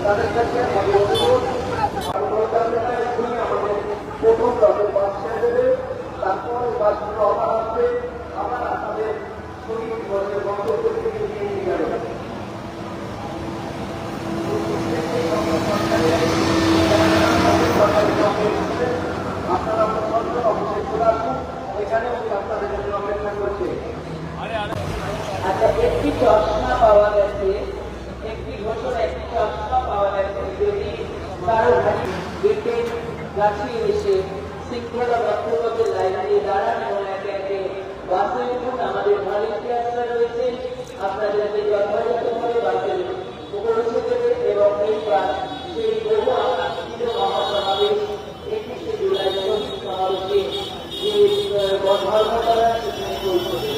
তাদের কাছে একটি চশমা পাওয়া গেছে একটি ঘোষণা একটি চশমা পাওয়া গেছে। যদি কারও গেটের কাছে এসে শৃঙ্খলাবদ্ধভাবে লাইন দিয়ে দাঁড়ান এবং একে একে বাসে উঠুন আমাদের ভলেন্টিয়ার্সরা রয়েছে। আপনাদেরকে যথাযথভাবে বাসে পৌঁছে দেবে এবং এইবার সেই বহু আকাঙ্ক্ষিত মহাসমাবেশ একুশে জুলাই সমাবেশে যে আহ, ধর্মতলা সেখানে পৌঁছবে।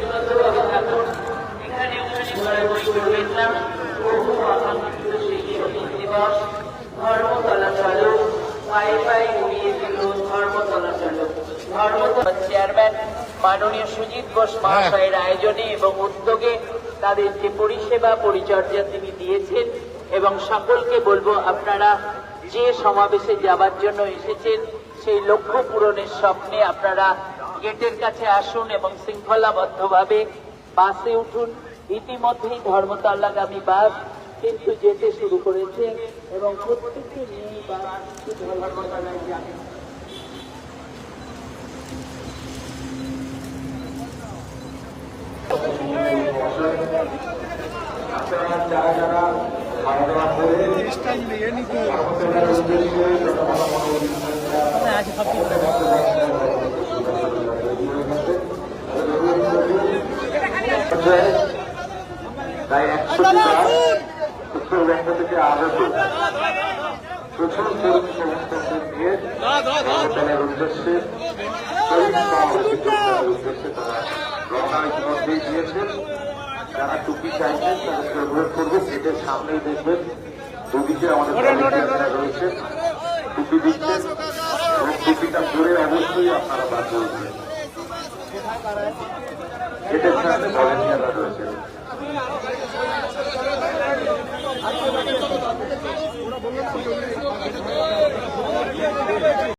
চেয়ারম্যান মাননীয় সুজিত ঘোষ মহাশয়ের আয়োজনে এবং উদ্যোগে তাদের যে পরিষেবা পরিচর্যা তিনি দিয়েছেন এবং সকলকে বলব আপনারা যে সমাবেশে যাবার জন্য এসেছেন সেই লক্ষ্য পূরণের স্বপ্নে আপনারা গেটের কাছে আসুন এবং শৃঙ্খলাবদ্ধভাবে বাসে উঠুন। ইতিমধ্যেই ধর্মতলাগামী বাস কিন্তু যেতে শুরু করেছে এবং প্রত্যেককে নিয়েই বাস ধর্মতলায় যাবে। আপনারা যারা যারা খাওয়া দাওয়া করে ধর্মতলার উদ্দেশ্যে জনগণ মনোরঞ্জন তাই একশো উত্তরবঙ্গ থেকে আগত প্রচুর তরুণ সমস্ত নিয়ে উদ্দেশ্যে তরুণ সমাবেশের যোগদানের উদ্দেশ্যে তারা রওনা ইতিমধ্যেই দিয়েছেন যারা টুপি চাইছেন তাদেরকে অনুরোধ করব গেটের সামনেই দেখবেন দুদিকে আমাদের রয়েছে রয়েছেন টুপি দিচ্ছেন এবং টুপিটা ধরে অবশ্যই আপনারা বাদ করবেন গেটের সামনে ভলেন্টিয়াররা রয়েছেন